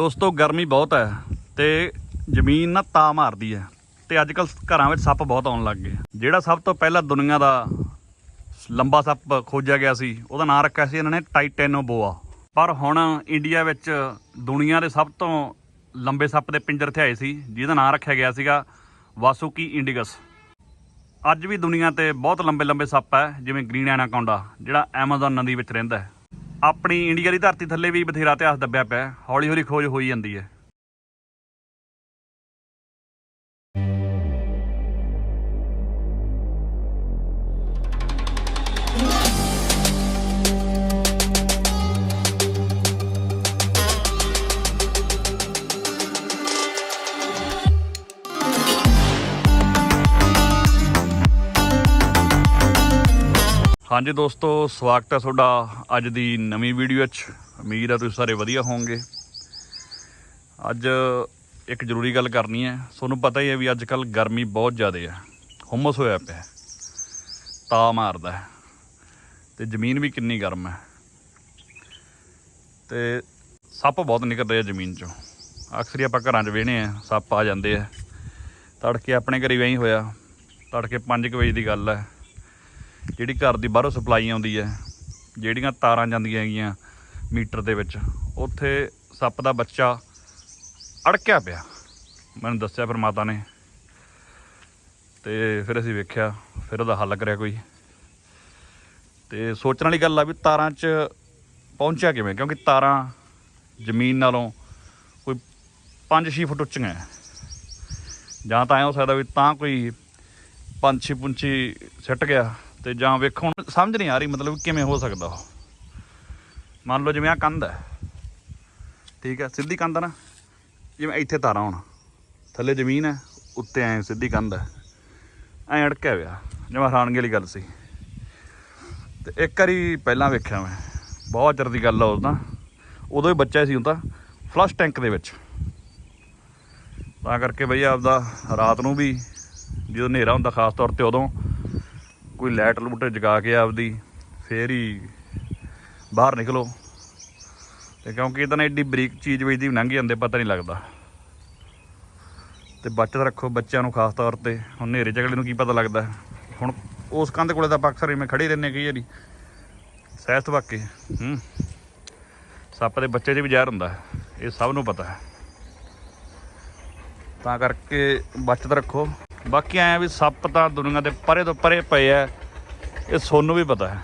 ਦੋਸਤੋ, ਗਰਮੀ ਬਹੁਤ ਹੈ ਤੇ ਜ਼ਮੀਨ ਨਾ ਤਾ ਮਾਰਦੀ ਹੈ ਤੇ ਅੱਜ ਕੱਲ ਘਰਾਂ ਵਿੱਚ ਸੱਪ ਬਹੁਤ ਆਉਣ ਲੱਗ ਗਏ। ਜਿਹੜਾ ਸਭ ਤੋਂ ਪਹਿਲਾਂ ਦੁਨੀਆ ਦਾ ਲੰਬਾ ਸੱਪ ਖੋਜਿਆ ਗਿਆ ਸੀ, ਉਹਦਾ ਨਾਮ ਰੱਖਿਆ ਸੀ ਇਹਨਾਂ ਨੇ ਟਾਈਟੈਨੋਬੋਆ। ਪਰ ਹੁਣ ਇੰਡੀਆ ਵਿੱਚ ਦੁਨੀਆ ਦੇ ਸਭ ਤੋਂ ਲੰਬੇ ਸੱਪ ਦੇ ਪਿੰਜਰ ਇੱਥੇ ਆਏ ਸੀ, ਜਿਹਦਾ ਨਾਮ ਰੱਖਿਆ ਗਿਆ ਸੀਗਾ ਵਾਸੂਕੀ ਇੰਡੀਗਸ। ਅੱਜ ਵੀ ਦੁਨੀਆ ਤੇ ਬਹੁਤ ਲੰਬੇ ਲੰਬੇ ਸੱਪ ਹੈ, ਜਿਵੇਂ ਗ੍ਰੀਨ ਐਨਾਕੋਂਡਾ, ਜਿਹੜਾ ਐਮਾਜ਼ਨ ਨਦੀ ਵਿੱਚ ਰਹਿੰਦਾ ਹੈ। ਆਪਣੀ ਇੰਡੀਆ ਦੀ ਧਰਤੀ ਥੱਲੇ ਵੀ ਬਥੇਰਾ ਇਤਿਹਾਸ ਦੱਬਿਆ ਪਿਆ ਹੌਲੀ ਹੌਲੀ ਖੋਜ ਹੋਈ ਜਾਂਦੀ ਹੈ। ਹਾਂਜੀ ਦੋਸਤੋ, ਸਵਾਗਤ ਹੈ ਤੁਹਾਡਾ ਅੱਜ ਦੀ ਨਵੀਂ ਵੀਡੀਓ 'ਚ। ਉਮੀਦ ਹੈ ਤੁਸੀਂ ਸਾਰੇ ਵਧੀਆ ਹੋਵੋਗੇ। ਅੱਜ ਇੱਕ ਜ਼ਰੂਰੀ ਗੱਲ ਕਰਨੀ ਹੈ। ਤੁਹਾਨੂੰ ਪਤਾ ਹੀ ਹੈ ਵੀ ਅੱਜ ਕੱਲ ਗਰਮੀ ਬਹੁਤ ਜ਼ਿਆਦਾ ਹੈ। ਹੁਮਸ ਹੋਇਆ ਪਿਆ ਤਾ ਮਾਰਦਾ ਹੈ। ਤੇ ਜ਼ਮੀਨ ਵੀ ਕਿੰਨੀ ਗਰਮ ਹੈ। ਤੇ ਸੱਪ ਬਹੁਤ ਨਿਕਲਦੇ ਆ ਜ਼ਮੀਨ 'ਚੋਂ। ਅਕਸਰ ਹੀ ਆਪਾਂ ਘਰਾਂ 'ਚ ਵੇਹਨੇ ਆ, ਸੱਪ ਆ ਜਾਂਦੇ ਆ। ਤੜਕੇ ਆਪਣੇ ਘਰੇ ਵੀ ਐਂ ਹੋਇਆ। ਤੜਕੇ 5 ਵਜੇ ਦੀ ਗੱਲ ਹੈ। ਜਿਹੜੀ ਘਰ ਦੀ ਬਾਹਰੋਂ ਸਪਲਾਈ ਆਉਂਦੀ ਹੈ, ਜਿਹੜੀਆਂ ਤਾਰਾਂ ਜਾਂਦੀਆਂ ਹੈਗੀਆਂ ਮੀਟਰ ਦੇ ਵਿੱਚ, ਉੱਥੇ ਸੱਪ ਦਾ ਬੱਚਾ ਅੜਕਿਆ ਪਿਆ। ਮੈਨੂੰ ਦੱਸਿਆ ਫਿਰ ਮਾਤਾ ਨੇ। ਤੇ ਫਿਰ ਅਸੀਂ ਵੇਖਿਆ, ਫਿਰ ਉਹਦਾ ਹੱਲ ਕਰਿਆ ਕੋਈ। ਤੇ ਸੋਚਣ ਵਾਲੀ ਗੱਲ ਆ ਵੀ ਤਾਰਾਂ 'ਚ ਪਹੁੰਚਿਆ ਕਿਵੇਂ? ਕਿਉਂਕਿ ਤਾਰਾਂ ਜ਼ਮੀਨ ਨਾਲੋਂ ਕੋਈ 5-6 ਫੁੱਟ ਉੱਚੀਆਂ ਜਾਂ ਤਾਂ ਐਂ ਹੋ ਸਕਦਾ ਵੀ ਤਾਂ ਕੋਈ ਪੰਛੀ ਪੁੰਛੀ ਸਿੱਟ ਗਿਆ। ਤੇ ਜਾਂ ਵੇਖੋ ਹੁਣ, ਸਮਝ ਨਹੀਂ ਆ ਰਹੀ ਮਤਲਬ ਕਿਵੇਂ ਹੋ ਸਕਦਾ ਉਹ। ਮੰਨ ਲਓ ਜਿਵੇਂ ਆ ਕੰਧ ਹੈ। ਠੀਕ ਹੈ, ਸਿੱਧੀ ਕੰਧ ਹੈ ਨਾ। ਜਿਵੇਂ ਇੱਥੇ ਤਾਰਾਂ ਹੋਣ, ਥੱਲੇ ਜ਼ਮੀਨ ਹੈ, ਉੱਤੇ ਐ ਸਿੱਧੀ ਕੰਧ ਹੈ। ਐ ਅੜਕਿਆ ਹੋਇਆ, ਜਿਵੇਂ ਹੈਰਾਨਗੀ ਵਾਲੀ ਗੱਲ ਸੀ। ਤੇ ਇੱਕ ਵਾਰੀ ਪਹਿਲਾਂ ਵੇਖਿਆ ਮੈਂ, ਬਹੁਤ ਚਿਰ ਦੀ ਗੱਲ ਆ ਉਦੋਂ ਉਦੋਂ ਹੀ ਬੱਚਾ ਸੀ ਹੁੰਦਾ ਫਲਸ਼ ਟੈਂਕ ਦੇ ਵਿੱਚ। ਤਾਂ ਕਰਕੇ ਬਈ ਆਪਦਾ ਰਾਤ ਨੂੰ ਵੀ, ਜਦੋਂ ਹਨੇਰਾ ਹੁੰਦਾ ਖਾਸ ਤੌਰ ਤੇ ਉਦੋਂ ਕੋਈ ਲਾਈਟ ਲੂਟ ਜਗਾ ਕੇ ਆਪਦੀ, ਫੇਰ ਹੀ ਬਾਹਰ ਨਿਕਲੋ। ਤੇ ਕਿਉਂਕਿ ਇਹਦਾ ਨਾ ਐਡੀ ਬਰੀਕ ਚੀਜ਼ ਵਿੱਚ ਦੀ ਲੰਘ ਜਾਂਦੇ, ਪਤਾ ਨਹੀਂ ਲੱਗਦਾ। ਤੇ ਬਚਤ ਰੱਖੋ ਬੱਚਿਆਂ ਨੂੰ ਖਾਸ ਤੌਰ ਤੇ, ਹੁਣ ਹਨੇਰੇ ਝਗੜੇ ਨੂੰ ਕੀ ਪਤਾ ਲੱਗਦਾ। ਹੁਣ ਉਸ ਕੰਧ ਕੋਲੇ ਤਾਂ ਆਪਾਂ ਅਕਸਰ ਮੈਂ ਖੜੇ ਰਹਿੰਦੇ ਕਈ ਵਾਰੀ। ਸਹਿਸ ਵਾਕੇ ਹੂੰ। ਸੱਪ ਦੇ ਬੱਚੇ 'ਚ ਵੀ ਜ਼ਹਿਰ ਹੁੰਦਾ, ਇਹ ਸਭ ਨੂੰ ਪਤਾ ਹੈ। ਤਾਂ ਕਰਕੇ ਬਚਤ ਰੱਖੋ। ਬਾਕੀ ਐਂ ਵੀ ਸੱਪ ਤਾਂ ਦੁਨੀਆ ਦੇ ਪਰੇ ਤੋਂ ਪਰੇ ਪਏ ਐ ਇਹ ਸੋਨੂੰ ਵੀ ਪਤਾ ਹੈ।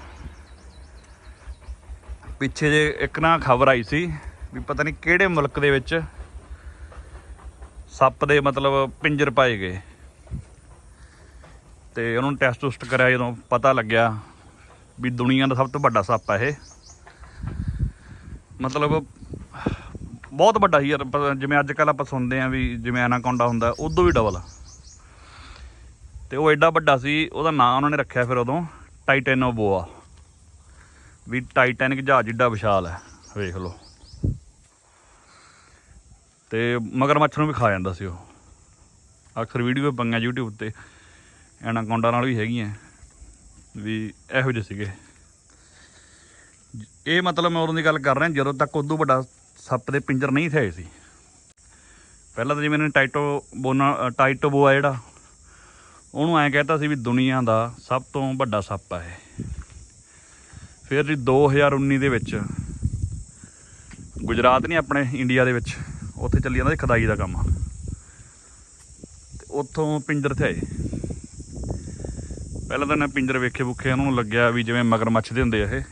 ਪਿੱਛੇ ਜੇ ਇੱਕ ਨਾ ਖਬਰ ਆਈ ਸੀ ਵੀ ਪਤਾ ਨਹੀਂ ਕਿਹੜੇ ਮੁਲਕ ਦੇ ਵਿੱਚ ਸੱਪ ਦੇ ਮਤਲਬ ਪਿੰਜਰ ਪਾਏ ਗਏ। ਤੇ ਨੂੰ ਟੈਸਟ ਟੁਸਟ ਕਰਿਆ ਜਦੋਂ ਪਤਾ ਲੱਗਿਆ ਵੀ ਦੁਨੀਆ ਦਾ ਸਭ ਤੋਂ ਵੱਡਾ ਸੱਪ ਹੈ ਇਹ। ਮਤਲਬ ਬਹੁਤ ਵੱਡਾ ਸੀ ਯਾਰ, ਜਿਵੇਂ ਅੱਜ ਕੱਲ ਆਪਾਂ ਸੁਣਦੇ ਆਂ ਵੀ ਜਿਵੇਂ ਐਨਾਕੋਂਡਾ ਹੁੰਦਾ, ਉਦੋਂ ਵੀ ਡਬਲ ਤੇ ਉਹ ਐਡਾ ਵੱਡਾ ਸੀ, ਉਹਦਾ ਨਾਮ ਉਹਨਾਂ ਨੇ ਰੱਖਿਆ ਫਿਰ ਉਦੋਂ ਟਾਈਟੈਨੋਬੋਆ ਵੀ ਟਾਈਟੈਨਿਕ ਜਹਾਜ਼ ਜਿੱਡਾ ਵਿਸ਼ਾਲ ਹੈ, ਵੇਖ ਲਓ। ਤੇ ਮਗਰਮੱਛ ਨੂੰ ਵੀ ਖਾ ਜਾਂਦਾ ਸੀ ਉਹ। ਅਕਸਰ ਵੀਡੀਓ ਪੰਗਾਂ YouTube ਤੇ, ਐਨਾਕੋਂਡਾ ਨਾਲ ਵੀ ਹੈਗੀਆਂ, ਵੀ ਇਹੋ ਜਿਹੇ ਸੀਗੇ। ਇਹ ਮਤਲਬ ਮੈਂ ਉਦੋਂ ਦੀ ਗੱਲ ਕਰ ਰਿਹਾ, ਜਦੋਂ ਤੱਕ ਉਦੋਂ ਵੱਡਾ ਸੱਪ ਦੇ ਪਿੰਜਰ ਨਹੀਂ ਥੇ ਸੀ। ਪਹਿਲਾਂ ਤਾਂ ਜਿਵੇਂ ਇਹਨੇ ਟਾਈਟੋ ਬੋਨਾ ਟਾਈਟੋ ਬੋਆ ਜਿਹੜਾ ਉਹਨੂੰ ਐਂ ਕਹਿਤਾ ਸੀ ਵੀ ਦੁਨੀਆ ਦਾ ਸਭ ਤੋਂ ਵੱਡਾ ਸੱਪ ਆ ਇਹ। ਫਿਰ ਜੀ 2019 ਦੇ ਵਿੱਚ ਗੁਜਰਾਤ ਨਹੀਂ, ਆਪਣੇ ਇੰਡੀਆ ਦੇ ਵਿੱਚ, ਉੱਥੇ ਚੱਲੀ ਜਾਂਦਾ ਖਦਾਈ ਦਾ ਕੰਮ। ਤੇ ਉੱਥੋਂ ਪਿੰਜਰ ਤੇ ਆਏ। ਪਹਿਲਾਂ ਤਾਂ ਨਾ ਪਿੰਜਰ ਵੇਖੇ ਬੁੱਖੇ ਉਹਨਾਂ ਨੂੰ ਲੱਗਿਆ ਵੀ ਜਿਵੇਂ ਮਗਰਮੱਛ ਦੇ ਹੁੰਦੇ ਆ ਇਹ।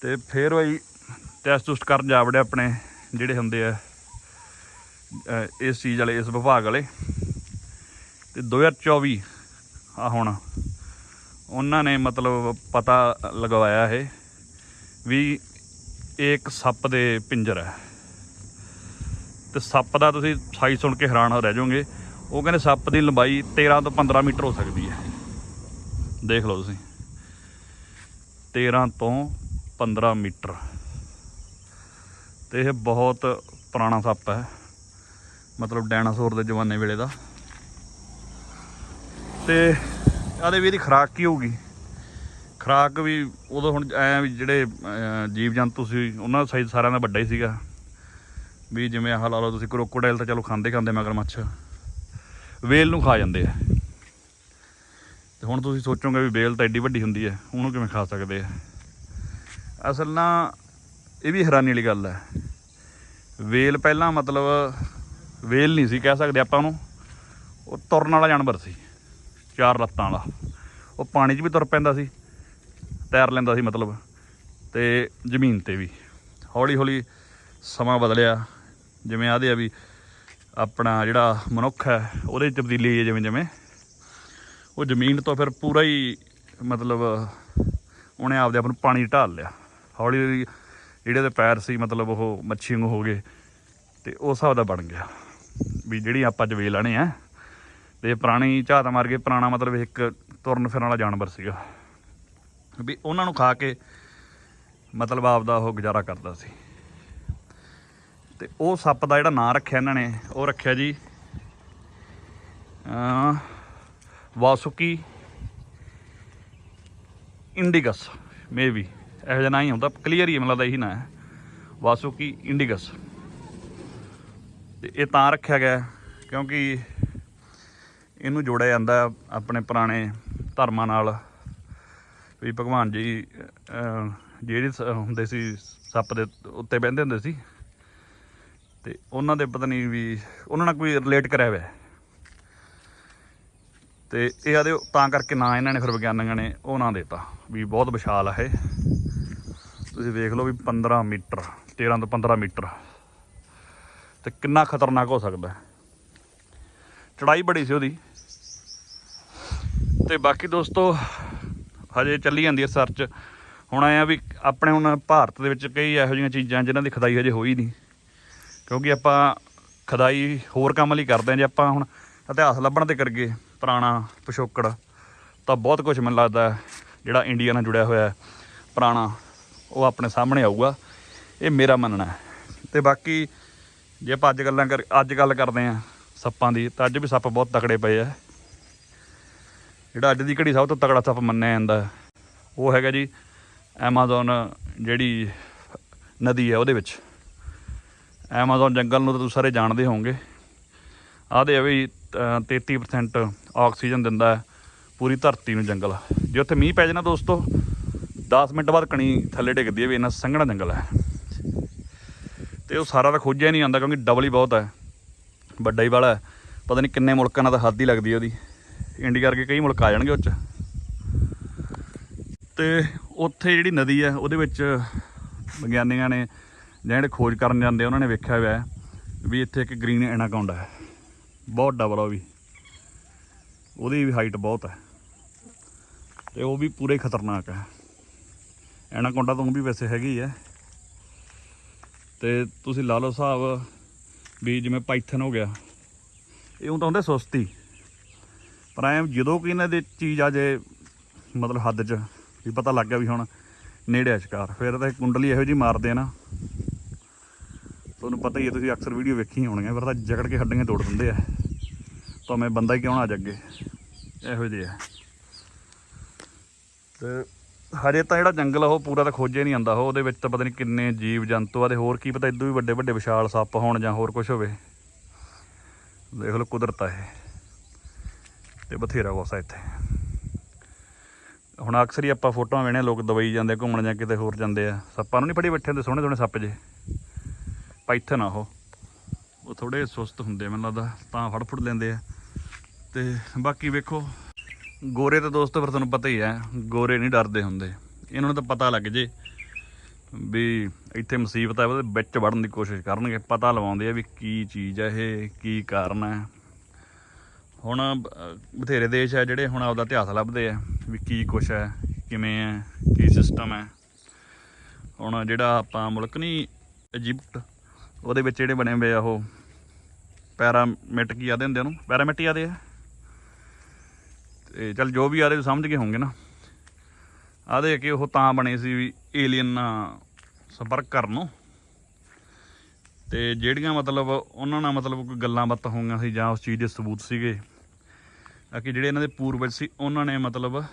ਤੇ ਫਿਰ ਬਈ ਟੈਸਟ ਟੁਸਟ ਕਰਨ ਜਾ ਵੜੇ ਆਪਣੇ ਜਿਹੜੇ ਹੁੰਦੇ ਆ ਇਸ ਚੀਜ਼ ਵਾਲੇ, ਇਸ ਵਿਭਾਗ ਵਾਲੇ। ਤੇ 2024 ਆ ਹੁਣ ਉਹਨਾਂ ਨੇ ਮਤਲਬ ਪਤਾ ਲਗਵਾਇਆ ਇਹ ਵੀ ਇਹ ਇੱਕ ਸੱਪ ਦੇ ਪਿੰਜਰ ਹੈ। ਤੇ ਸੱਪ ਦਾ ਤੁਸੀਂ ਸਾਈਜ਼ ਸੁਣ ਕੇ ਹੈਰਾਨ ਹੋ ਰਹਿ ਜਾਓਗੇ। ਉਹ ਕਹਿੰਦੇ ਸੱਪ ਦੀ ਲੰਬਾਈ 13 ਤੋਂ 15 ਮੀਟਰ ਹੋ ਸਕਦੀ ਹੈ। ਦੇਖ ਲਓ ਤੁਸੀਂ। 13 ਤੋਂ 15 ਮੀਟਰ। ਤੇ ਇਹ ਬਹੁਤ ਪੁਰਾਣਾ ਸੱਪ ਹੈ। ਮਤਲਬ ਡਾਇਨਾਸੌਰ ਦੇ ਜ਼ਮਾਨੇ ਵੇਲੇ ਦਾ। ਤੇ ਆਦੇ ਵੀ ਇਹਦੀ ਖੁਰਾਕ ਕੀ ਹੋਊਗੀ? ਖੁਰਾਕ ਵੀ ਉਦੋਂ ਹੁਣ ਐ ਵੀ ਜਿਹੜੇ ਜੀਵ ਜੰਤੂ ਸੀ, ਉਹਨਾਂ ਦਾ ਸਾਈਜ਼ ਸਾਰਿਆਂ ਦਾ ਵੱਡਾ ਹੀ ਸੀਗਾ। ਵੀ ਜਿਵੇਂ ਆਹ ਲਾ ਲਓ ਤੁਸੀਂ ਕਰੋਕੋਡਾਈਲ ਤਾਂ ਚਲੋ ਖਾਂਦੇ ਖਾਂਦੇ ਮਗਰਮੱਛ ਵੇਲ ਨੂੰ ਖਾ ਜਾਂਦੇ ਆ। ਤੇ ਹੁਣ ਤੁਸੀਂ ਸੋਚੋਗੇ ਵੀ ਵੇਲ ਤਾਂ ਐਡੀ ਵੱਡੀ ਹੁੰਦੀ ਹੈ ਉਹਨੂੰ ਕਿਵੇਂ ਖਾ ਸਕਦੇ ਆ? ਅਸਲ ਨਾ, ਇਹ ਵੀ ਹੈਰਾਨੀ ਵਾਲੀ ਗੱਲ ਹੈ ਵੇਲ ਪਹਿਲਾਂ ਮਤਲਬ ਵੇਲ ਨਹੀਂ ਸੀ ਕਹਿ ਸਕਦੇ ਆਪਾਂ ਉਹਨੂੰ। ਉਹ ਤੁਰਨ ਵਾਲਾ ਜਾਨਵਰ ਸੀ। ਚਾਰ ਲੱਤਾਂ ਵਾਲਾ ਉਹ ਪਾਣੀ 'ਚ ਵੀ ਤੁਰ ਪੈਂਦਾ ਸੀ, ਤੈਰ ਲੈਂਦਾ ਸੀ ਮਤਲਬ, ਤੇ ਜ਼ਮੀਨ ਤੇ ਵੀ। ਹੌਲੀ ਹੌਲੀ ਸਮਾਂ ਬਦਲਿਆ, ਜਿਵੇਂ ਆਦੇ ਆ ਵੀ ਆਪਣਾ ਜਿਹੜਾ ਮਨੁੱਖ ਹੈ, ਉਹਦੇ 'ਚ ਤਬਦੀਲੀ ਆਈ ਹੈ ਜਿਵੇਂ ਜਿਵੇਂ ਉਹ ਜ਼ਮੀਨ ਤੋਂ ਫਿਰ ਪੂਰਾ ਹੀ ਮਤਲਬ ਉਹਨੇ ਆਪਦੇ ਆਪ ਨੂੰ ਪਾਣੀ 'ਚ ਢਾਲ ਲਿਆ। ਹੌਲੀ ਹੌਲੀ ਜਿਹੜੇ ਉਹਦੇ ਪੈਰ ਸੀ, ਮਤਲਬ ਉਹ ਮੱਛੀ ਵਾਂਗੂ ਹੋ ਗਏ, ਤੇ ਉਸ ਹਿਸਾਬ ਦਾ ਬਣ ਗਿਆ। ਵੀ ਜਿਹੜੀ ਆਪਾਂ ਜਵੇ ਵੇਲ ਆਣੇ ਆ ਤੇ ਪੁਰਾਣੀ ਝਾਤ ਮਾਰ ਕੇ ਪੁਰਾਣਾ ਮਤਲਬ ਇੱਕ ਤੁਰਨ ਫਿਰਨ ਵਾਲਾ ਜਾਨਵਰ ਸੀਗਾ। ਵੀ ਉਹਨਾਂ ਨੂੰ ਖਾ ਕੇ ਮਤਲਬ ਆਪਦਾ ਉਹ ਗੁਜ਼ਾਰਾ ਕਰਦਾ ਸੀ। ਤੇ ਉਹ ਸੱਪ ਦਾ ਜਿਹੜਾ ਨਾਂ ਰੱਖਿਆ ਇਹਨਾਂ ਨੇ, ਉਹ ਰੱਖਿਆ ਜੀ ਅ ਵਾਸੁਕੀ ਇੰਡੀਗਸ। ਮੇਬੀ ਇਹੋ ਜਿਹਾ ਨਾਂ ਹੀ ਹੁੰਦਾ ਕਲੀਅਰ ਹੀ, ਮਤਲਬ ਇਹੀ ਨਾਂ ਹੈ। ਵਾਸੁਕੀ ਇੰਡੀਗਸ। ਤੇ ਇਹ ਤਾਂ ਰੱਖਿਆ ਗਿਆ, ਕਿਉਂਕਿ ਇਹਨੂੰ ਜੋੜਿਆ ਜਾਂਦਾ ਆਪਣੇ ਪੁਰਾਣੇ ਧਰਮਾਂ ਨਾਲ ਵੀ ਭਗਵਾਨ ਜੀ ਜਿਹੜੇ ਸ- ਹੁੰਦੇ ਸੀ, ਸੱਪ ਦੇ ਉੱਤੇ ਬਹਿੰਦੇ ਹੁੰਦੇ ਸੀ, ਤੇ ਉਹਨਾਂ ਦੇ ਪਤਾ ਨਹੀਂ ਵੀ ਉਹਨਾਂ ਨਾਲ ਕੋਈ ਰਿਲੇਟ ਕਰਿਆ ਹੋਇਆ। ਹੈ। ਤੇ ਇਹ ਆਦੇ ਤਾਂ ਕਰਕੇ ਨਾ ਇਹਨਾਂ ਨੇ ਫਿਰ ਵਿਗਿਆਨੀਆਂ ਨੇ ਉਹ ਨਾ ਦਿੱਤਾ ਵੀ ਬਹੁਤ ਵਿਸ਼ਾਲ ਆ ਇਹ। ਤੁਸੀਂ ਵੇਖ ਲਓ ਵੀ 15 ਮੀਟਰ 13 ਤੋਂ 15 ਮੀਟਰ। ਤੇ ਕਿੰਨਾ ਖਤਰਨਾਕ ਹੋ ਸਕਦਾ। ਹੈ ਚੜਾਈ ਬੜੀ ਸੀ ਉਹਦੀ। ਤੇ ਬਾਕੀ ਦੋਸਤੋ, ਹਜੇ ਚੱਲੀ ਜਾਂਦੀ ਹੈ ਸਰਚ ਹੁਣ ਆਇਆ ਵੀ ਆਪਣੇ ਹੁਣ ਭਾਰਤ ਦੇ ਵਿੱਚ ਕਈ ਇਹੋ ਜਿਹੀਆਂ ਚੀਜ਼ਾਂ ਜਿਨ੍ਹਾਂ ਦੀ ਖਦਾਈ ਹਜੇ ਹੋਈ ਨਹੀਂ। ਕਿਉਂਕਿ ਆਪਾਂ ਖਦਾਈ ਹੋਰ ਕੰਮ ਲਈ ਕਰਦੇ ਹਾਂ, ਜੇ ਆਪਾਂ ਹੁਣ ਇਤਿਹਾਸ ਲੱਭਣ ਤੇ ਕਰਗੇ ਪੁਰਾਣਾ ਪਿਛੋਕੜ, ਤਾਂ ਬਹੁਤ ਕੁਝ ਮੈਨੂੰ ਲੱਗਦਾ ਜਿਹੜਾ ਇੰਡੀਆ ਨਾਲ ਜੁੜਿਆ ਹੋਇਆ ਪੁਰਾਣਾ, ਉਹ ਆਪਣੇ ਸਾਹਮਣੇ ਆਊਗਾ। ਇਹ ਮੇਰਾ ਮੰਨਣਾ ਹੈ। ਤੇ ਬਾਕੀ ਜੇ ਆਪਾਂ ਅੱਜ ਗੱਲਾਂ ਕਰ, ਅੱਜ ਗੱਲ ਕਰਦੇ ਆ ਸੱਪਾਂ ਦੀ, ਤਾਂ ਅੱਜ ਵੀ ਸੱਪ ਬਹੁਤ ਤਕੜੇ ਪਏ ਆ। ਜਿਹੜਾ ਅੱਜ ਦੀ ਘੜੀ ਸਭ ਤੋਂ ਤਕੜਾ ਸੱਪ ਮੰਨਿਆ ਜਾਂਦਾ ਉਹ ਹੈਗਾ ਜੀ ਐਮਾਜ਼ਨ ਜਿਹੜੀ ਨਦੀ ਹੈ ਉਹਦੇ ਵਿੱਚ। ਐਮਾਜ਼ਨ ਜੰਗਲ ਨੂੰ ਤਾਂ ਤੁਸੀਂ ਸਾਰੇ ਜਾਣਦੇ ਹੋਵੋਗੇ। ਆਦੇ ਆ ਵੀ ਅਹ, 33% ਆਕਸੀਜਨ ਦਿੰਦਾ ਹੈ ਪੂਰੀ ਧਰਤੀ ਨੂੰ ਜੰਗਲ। ਜੇ ਉੱਥੇ ਮੀਂਹ ਪੈ ਜਾਣਾ ਦੋਸਤੋ 10 ਮਿੰਟ ਬਾਅਦ ਕਣੀ ਥੱਲੇ ਡਿੱਗਦੀ ਹੈ ਵੀ ਇੰਨਾ ਸੰਘਣਾ ਜੰਗਲ ਹੈ। ਤੇ ਉਹ ਸਾਰਾ ਤਾਂ ਖੋਜਿਆ ਨਹੀਂ ਆਉਂਦਾ ਕਿਉਂਕਿ ਡਬਲ ਹੀ ਬਹੁਤ ਹੈ। ਵੱਡਾ ਹੀ ਵਾਲਾ ਪਤਾ ਨਹੀਂ ਕਿੰਨੇ ਮੁਲਕਾਂ ਨਾਲ ਤਾਂ ਹੱਦ ਹੀ ਲੱਗਦੀ ਹੈ ਉਹਦੀ। ਇੰਡੀਆ ਕਰਕੇ ਕਈ ਮੁਲਕ ਆ ਜਾਣਗੇ ਉਹ 'ਚ। ਤੇ ਉੱਥੇ ਜਿਹੜੀ ਨਦੀ ਹੈ, ਉਹਦੇ ਵਿੱਚ ਵਿਗਿਆਨੀਆਂ ਨੇ ਜਾਂ ਜਿਹੜੇ ਖੋਜ ਕਰਨ ਜਾਂਦੇ ਉਹਨਾਂ ਨੇ ਵੇਖਿਆ ਹੋਇਆ ਵੀ ਇੱਥੇ ਇੱਕ ਗ੍ਰੀਨ ਐਨਾਕੌਂਡਾ ਹੈ। ਬਹੁਤ ਡਬਲ ਉਹ ਵੀ। ਉਹਦੀ ਵੀ ਹਾਈਟ ਬਹੁਤ ਹੈ। ਤੇ ਉਹ ਵੀ ਪੂਰੇ ਖਤਰਨਾਕ ਹੈ। ਐਨਾਕੌਂਡਾ ਤੋਂ ਵੀ ਵੈਸੇ ਹੈਗੀ ਹੈ। ਤੇ ਤੁਸੀਂ ਲਾ ਲਓ ਹਿਸਾਬ ਵੀ ਜਿਵੇਂ ਪਾਈਥਨ ਹੋ ਗਿਆ, ਇਹ ਉਹ ਤਾਂ ਹੁੰਦੇ ਸੁਸਤੀ। ਪਰ ਐ ਜਦੋਂ ਕਿ ਇਹਨਾਂ ਦੇ ਚੀਜ਼ ਆ ਜੇ, ਮਤਲਬ ਹੱਦ 'ਚ, ਵੀ ਪਤਾ ਲੱਗ ਗਿਆ ਵੀ ਹੁਣ ਨੇੜੇ ਆ ਸ਼ਿਕਾਰ, ਫਿਰ ਤਾਂ ਇਹ ਕੁੰਡਲੀ ਇਹੋ ਜੀ ਮਾਰਦੇ ਆ ਨਾ। ਤੁਹਾਨੂੰ ਪਤਾ ਹੀ ਹੈ ਤੁਸੀਂ ਅਕਸਰ ਵੀਡੀਓ ਵੇਖੀ ਹੋਣਗੀਆਂ ਫਿਰ ਤਾਂ ਜਕੜ ਕੇ ਹੱਡੀਆਂ ਤੋੜ ਦਿੰਦੇ ਆ। ਭਾਵੇਂ ਬੰਦਾ ਹੀ ਕਿਉਂ ਨਾ ਆ ਅੱਗੇ ਇਹੋ ਜਿਹੇ ਆ। ਤੇ ਹਜੇ ਤਾਂ ਜਿਹੜਾ ਜੰਗਲ ਆ, ਉਹ ਪੂਰਾ ਤਾਂ ਖੋਜਿਆ ਨਹੀਂ ਆਂਦਾ ਉਹ ਉਹਦੇ ਵਿੱਚ ਤਾਂ ਪਤਾ ਨਹੀਂ ਕਿੰਨੇ ਜੀਵ ਜੰਤੂ ਆ, ਤੇ ਹੋਰ ਕੀ ਪਤਾ, ਇਦੋਂ ਵੀ ਵੱਡੇ ਵੱਡੇ ਵਿਸ਼ਾਲ ਸੱਪ ਹੋਣ ਜਾਂ ਹੋਰ ਕੁਝ ਹੋਵੇ। ਦੇਖ ਲਓ ਕੁਦਰਤ ਆ ਇਹ। ਤੇ ਬਥੇਰਾ ਕੁਛ ਆ ਇੱਥੇ। ਹੁਣ ਅਕਸਰ ਹੀ ਆਪਾਂ ਫੋਟੋਆਂ ਵੇਣੇ ਲੋਕ ਦਵਾਈ ਜਾਂਦੇ ਘੁੰਮਣ ਜਾਂ ਕਿਤੇ ਹੋਰ ਜਾਂਦੇ ਆ। ਸੱਪਾਂ ਨੂੰ ਨਹੀਂ ਫੜੀ ਬੈਠੇ ਹੁੰਦੇ, ਸੋਹਣੇ ਸੋਹਣੇ ਸੱਪ ਜੇ। ਪਾਈਥਨ ਆ ਉਹ। ਉਹ ਥੋੜੇ ਸੁਸਤ ਹੁੰਦੇ ਆ, ਮੈਨੂੰ ਲੱਗਦਾ, ਤਾਂ ਫੜ ਫੁੜ ਲੈਂਦੇ ਆ। ਤੇ ਬਾਕੀ ਵੇਖੋ, ਗੋਰੇ ਤਾਂ ਦੋਸਤੋ ਫਿਰ ਤੁਹਾਨੂੰ ਪਤਾ ਹੀ ਹੈ ਗੋਰੇ ਨਹੀਂ ਡਰਦੇ ਹੁੰਦੇ। ਇਹਨਾਂ ਨੂੰ ਤਾਂ ਪਤਾ ਲੱਗ ਜੇ ਵੀ ਇੱਥੇ ਮੁਸੀਬਤ ਹੈ ਉਹਦੇ ਵਿੱਚ ਵੜਨ ਦੀ ਕੋਸ਼ਿਸ਼ ਕਰਨਗੇ, ਪਤਾ ਲਵਾਉਂਦੇ ਆ ਵੀ ਕੀ ਚੀਜ਼ ਹੈ ਇਹ, ਕੀ ਕਾਰਨ ਹੈ ਹੁਣ ਅਹ, ਬਥੇਰੇ ਦੇਸ਼ ਹੈ ਜਿਹੜੇ ਹੁਣ ਆਪਦਾ ਇਤਿਹਾਸ ਲੱਭਦੇ ਆ ਵੀ ਕੀ ਕੁਛ ਹੈ ਕਿਵੇਂ ਹੈ ਕੀ ਸਿਸਟਮ ਹੈ। ਹੁਣ ਜਿਹੜਾ ਆਪਾਂ ਮੁਲਕ ਨਹੀਂ ਇਜਿਪਟ ਉਹਦੇ ਵਿੱਚ ਜਿਹੜੇ ਬਣੇ ਹੋਏ ਆ ਉਹ ਪੈਰਾਮਿਟ ਕੀ ਆਦੇ ਹੁੰਦੇ ਉਹਨੂੰ? ਪੈਰਾਮਿਟ ਹੀ? ਆਦੇ ਆ ਤੇ ਚਲ ਜੋ ਵੀ ਆਦੇ ਸਮਝ ਗਏ ਹੋਣਗੇ ਨਾ। ਆਦੇ ਕਿ ਉਹ ਤਾਂ ਬਣੇ ਸੀ ਵੀ ਏਲੀਅਨ ਨਾਲ ਸੰਪਰਕ ਕਰਨ ਨੂੰ। ਤੇ ਜਿਹੜੀਆਂ ਮਤਲਬ ਉਹਨਾਂ ਨਾਲ ਮਤਲਬ ਕੋਈ ਗੱਲਾਂ ਬਾਤਾਂ ਹੋਈਆਂ ਸੀ ਜਾਂ ਉਸ ਚੀਜ਼ ਦੇ ਸਬੂਤ ਸੀਗੇ? ਆ ਕਿ ਜਿਹੜੇ ਇਹਨਾਂ ਦੇ ਪੂਰਵਜ ਸੀ, ਉਹਨਾਂ ਨੇ ਮਤਲਬ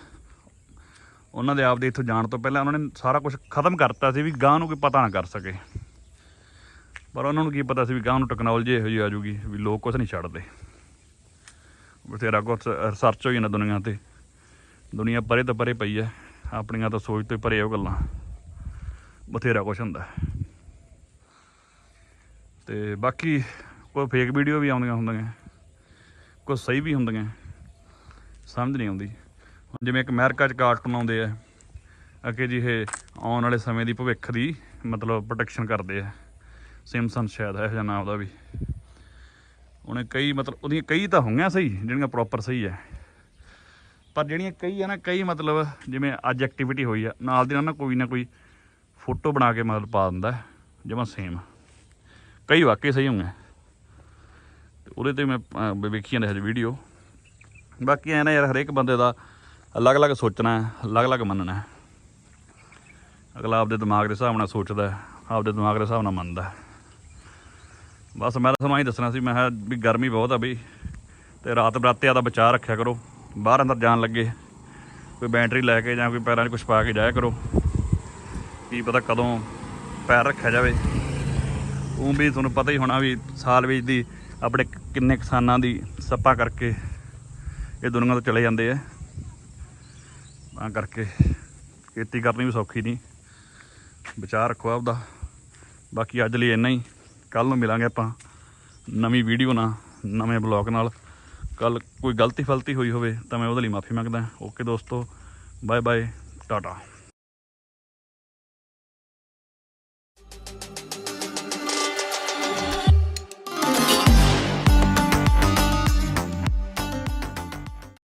ਉਹਨਾਂ ਦੇ ਆਪ ਦੇ ਇੱਥੋਂ ਜਾਣ ਤੋਂ ਪਹਿਲਾਂ ਉਹਨਾਂ ਨੇ ਸਾਰਾ ਕੁਝ ਖਤਮ ਕਰਤਾ ਸੀ ਵੀ ਗਾਂ ਨੂੰ ਕੋਈ ਪਤਾ ਨਾ ਕਰ ਸਕੇ। ਪਰ ਉਹਨਾਂ ਨੂੰ ਕੀ ਪਤਾ ਸੀ ਵੀ ਗਾਂ ਨੂੰ ਟੈਕਨੋਲੋਜੀ ਇਹੋ ਜਿਹੀ ਆ ਜੂਗੀ ਵੀ ਲੋਕ ਕੁਝ ਨਹੀਂ ਛੱਡਦੇ। ਬਥੇਰਾ ਕੁਛ ਰਿਸਰਚ ਹੋਈ ਨਾ ਦੁਨੀਆ ਤੇ। ਦੁਨੀਆ ਪਰੇ ਤੋਂ ਪਰੇ ਪਈ ਹੈ। ਆਪਣੀਆਂ ਤਾਂ ਸੋਚ ਤੋਂ ਪਰੇ ਉਹ ਗੱਲਾਂ। ਬਥੇਰਾ ਕੁਛ ਹੁੰਦਾ। ਤੇ ਬਾਕੀ ਕੋਈ ਫੇਕ ਵੀਡੀਓ ਵੀ ਆਉਂਦੀਆਂ ਹੁੰਦੀਆਂ। ਕੁਝ ਸਹੀ ਵੀ ਹੁੰਦੀਆਂ। ਸਮਝ ਨਹੀਂ ਆਉਂਦੀ। ਹੁਣ ਜਿਵੇਂ ਇੱਕ ਅਮਰੀਕਾ 'ਚ ਕਾਰਟੂਨ ਆਉਂਦੇ ਆ ਅਕੇ ਜੀ ਇਹ ਆਉਣ ਵਾਲੇ ਸਮੇਂ ਦੀ ਭਵਿੱਖ ਦੀ ਮਤਲਬ ਪ੍ਰੋਟੈਕਸ਼ਨ ਕਰਦੇ ਆ। ਸਿਮਸਨ ਸ਼ਾਇਦ ਹੈ ਇਹੋ ਜਿਹਾ ਨਾਮ ਉਹਦਾ ਵੀ। ਉਹਨੇ ਕਈ ਮਤਲਬ ਉਹਦੀਆਂ ਕਈ ਤਾਂ ਹੋਈਆਂ ਸਹੀ, ਜਿਹੜੀਆਂ ਪ੍ਰੋਪਰ ਸਹੀ ਹੈ ਪਰ ਜਿਹੜੀਆਂ ਕਈ ਆ ਨਾ, ਕਈ ਮਤਲਬ ਜਿਵੇਂ ਅੱਜ ਐਕਟੀਵਿਟੀ ਹੋਈ ਆ, ਨਾਲ ਦੀ ਨਾਲ ਨਾ ਕੋਈ ਨਾ ਕੋਈ ਫੋਟੋ ਬਣਾ ਕੇ ਮਤਲਬ ਪਾ ਦਿੰਦਾ ਜਿਵੇਂ ਸੇਮ ਕਈ ਵਾਕਈ ਸਹੀ ਹੋਈਆਂ ਤੇ ਉਹਦੇ ਤੇ ਮੈਂ ਵੇਖੀਆਂ ਨੇ ਵੇਖੀ ਜਾਂਦਾ ਹਜੇ ਵੀਡੀਓ ਬਾਕੀ ਐ ਨਾ ਯਾਰ ਹਰੇਕ ਬੰਦੇ ਦਾ ਅਲੱਗ-ਅਲੱਗ ਸੋਚਣਾ ਹੈ ਅਲੱਗ-ਅਲੱਗ ਮੰਨਣਾ ਹੈ। ਅਗਲਾ ਆਪਦੇ ਦਿਮਾਗ ਦੇ ਹਿਸਾਬ ਨਾਲ ਸੋਚਦਾ ਹੈ, ਆਪਦੇ ਦਿਮਾਗ ਦੇ ਹਿਸਾਬ ਨਾਲ ਮੰਨਦਾ ਹੈ। ਬਸ ਮੈਂ ਤਾਂ ਤੁਹਾਨੂੰ ਹੀ ਦੱਸਣਾ ਸੀ ਮੈਂ ਕਿਹਾ ਵੀ ਗਰਮੀ ਬਹੁਤ ਆ ਬਈ ਤੇ ਰਾਤ ਬਰਾਤੇ ਦਾ ਬਚਾਅ ਰੱਖਿਆ ਕਰੋ। ਬਾਹਰ ਅੰਦਰ ਜਾਣ ਲੱਗੇ ਕੋਈ ਬੈਟਰੀ ਲੈ ਕੇ ਜਾਂ ਕੋਈ ਪੈਰਾਂ 'ਚ ਕੁਝ ਪਾ ਕੇ ਜਾਇਆ ਕਰੋ। ਕੀ ਪਤਾ ਕਦੋਂ ਪੈਰ ਰੱਖਿਆ ਜਾਵੇ। ਉਹ ਵੀ ਤੁਹਾਨੂੰ ਪਤਾ ਹੀ ਹੋਣਾ ਵੀ ਸਾਲ ਵਿੱਚ ਦੀ ਆਪਣੇ ਕਿੰਨੇ ਕਿਸਾਨਾਂ ਦੀ ਸੱਪਾ ਕਰਕੇ ਇਹ ਦੁਨੀਆ ਤੋਂ ਚਲੇ ਜਾਂਦੇ ਆ। ਤਾਂ ਕਰਕੇ ਖੇਤੀ ਕਰਨੀ ਵੀ ਸੌਖੀ ਨਹੀਂ। ਬਚਾਅ ਰੱਖੋ ਆਪਦਾ। ਬਾਕੀ ਅੱਜ ਲਈ ਇੰਨਾ ਹੀ। ਕੱਲ ਨੂੰ ਮਿਲਾਂਗੇ ਆਪਾਂ ਨਵੀਂ ਵੀਡੀਓ ਨਾਲ, ਨਵੇਂ ਬਲੌਗ ਨਾਲ। ਕੱਲ ਕੋਈ ਗਲਤੀ ਫਲਤੀ ਹੋਈ ਹੋਵੇ ਤਾਂ ਮੈਂ ਉਹਦੇ ਲਈ ਮਾਫੀ ਮੰਗਦਾ। ਓਕੇ ਦੋਸਤੋ ਬਾਏ ਬਾਏ ਟਾਟਾ।